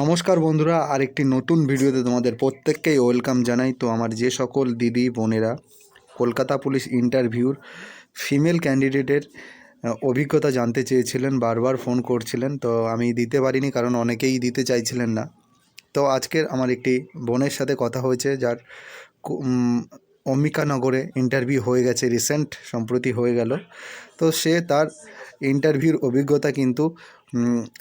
নমস্কার বন্ধুরা, আরেকটি নতুন ভিডিওতে তোমাদের প্রত্যেককেই ওয়েলকাম জানাই। তো আমার যে সকল দিদি, বোনেরা, কলকাতা পুলিশ ইন্টারভিউর ফিমেল ক্যান্ডিডেটের অভিজ্ঞতা জানতে চেয়েছিলেন, বারবার ফোন করছিলেন। তো আমি দিতে পারিনি, কারণ অনেকেই দিতে চাইছিলেন না। তো আজকের আমার একটি বোনের সাথে কথা হয়েছে, যার অম্বিকানগরে ইন্টারভিউ হয়ে গেছে, রিসেন্ট, সম্প্রতি হয়ে গেল। তো সে তার ইন্টারভিউর অভিজ্ঞতা কিন্তু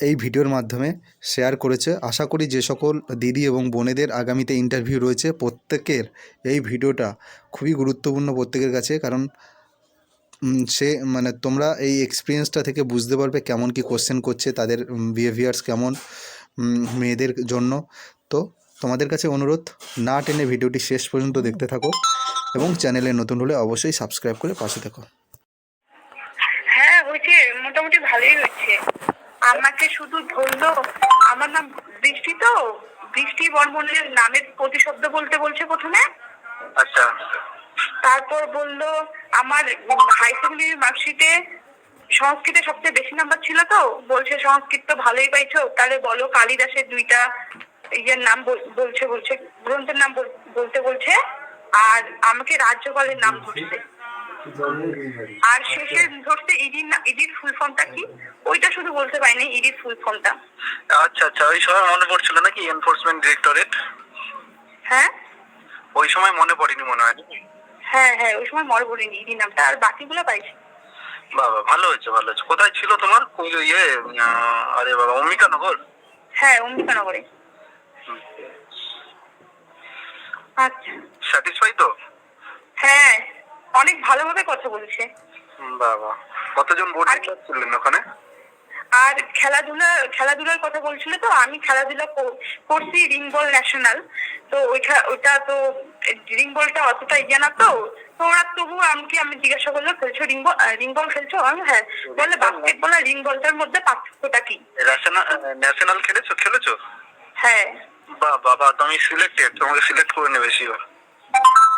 এই ভিডিওর মাধ্যমে শেয়ার করেছে। আশা করি যে সকল দিদি এবং বোনেদের আগামীতে ইন্টারভিউ রয়েছে। প্রত্যেকের এই ভিডিওটা খুবই গুরুত্বপূর্ণ প্রত্যেকের কাছে, কারণ সে মানে তোমরা এই এক্সপিরিয়েন্সটা থেকে বুঝতে পারবে কেমন কি কোশ্চেন করছে, তাদের বিহেভিয়ার্স কেমন মেয়েদের জন্য। তো তোমাদের কাছে অনুরোধ, না টেনে ভিডিওটি শেষ পর্যন্ত দেখতে থাকো এবং চ্যানেলে নতুন হলে অবশ্যই সাবস্ক্রাইব করে পাশে থাকো। হ্যাঁ হয়েছে। মোটামুটি ভালোই হয়েছে। আমাকে শুধু ধরলো। আমার নাম বৃষ্টি তো? বৃষ্টি বর্মনের নামের প্রতিশব্দ বলতে বলছে প্রথমে? আচ্ছা। তারপর বলল আমার হাই সেকেন্ডারি মার্কশিটে সংস্কৃতে সবচেয়ে বেশি নাম্বার ছিল তো? বলছে সংস্কৃত তো ভালোই পাইছো। তাহলে বলো কালিদাসের দুইটা ইয়ের নাম বল- বলছে বলছে গ্রন্থের নাম বল- বলতে বলছে। আর আমাকে রাজ্যপালের নাম ধরছে। আর শেষে ধরতে ইডির না- ইডির ফুল ফর্মটা কি? ওইটা শুধু বলতে পারিনি ইডির ফুল ফর্মটা আচ্ছা আচ্ছা ওই সময় মনে পড়ছিল নাকি এনফোর্সমেন্ট ডিরেক্টরেট হ্যাঁ? ওই সময় মনে পড়েনি মনে হয় হ্যাঁ হ্যাঁ ওই সময় মনে পড়িনি ইডির নামটা। আর বাকিগুলো পাইছি। বাবা ভালো হয়েছে ভালো হয়েছে। কোথায় ছিল তোমার? ইয়ে আরে বাবা অম্বিকানগর হ্যাঁ অম্বিকানগরে আচ্ছা। স্যাটিসফাই তো? অনেক ভালোভাবে কথা বলছে। বাবা। কতজন বোর্ড আর ছিলেন ওখানে? আর খেলাধুলা খেলাধুলার কথা বলছিল তো আমি খেলাধুলা কর- করছি রিং বল ন্যাশনাল। তো ওইটা ওইটা তো রিং বলটা অতটা ইয়ে না তো তো ওরা তবু আমাকে আমি জিজ্ঞাসা করল খেলছো রিং বল রিং বল খেলছো? আমি হ্যাঁ। বলে বাস্কেট বল আর রিং বলটার মধ্যে পার্থক্যটা কি? ন্যাশনাল খেলেছো খেলেছো? হ্যাঁ। বা বাবা তুমি সিলেক্টেড তোমাকে সিলেক্ট করে নেবে শিওর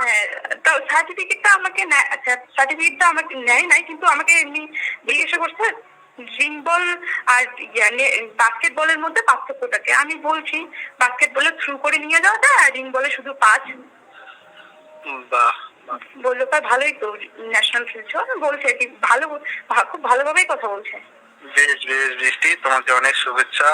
হ্যাঁ তো সার্টিফিকেটটা আমাকে সার্টিফিকেটটা আমাকে নেয় নাই কিন্তু আমাকে এমনি জিজ্ঞাসা করছে রিং বল আর বাস্কেট বলের মধ্যে পার্থক্যটাকে। আমি বলছি বাস্কেট বলে থ্রু করে নিয়ে যাওয়া যায় আর রিং বলে শুধু পাঁচ? বাহ। বলল তার ভালোই তো ন্যাশনাল খেলছো। বলছে কি ভালো খুব ভালোভাবেই কথা বলছে। বেশ বেশ বৃষ্টি তোমাকে অনেক শুভেচ্ছা।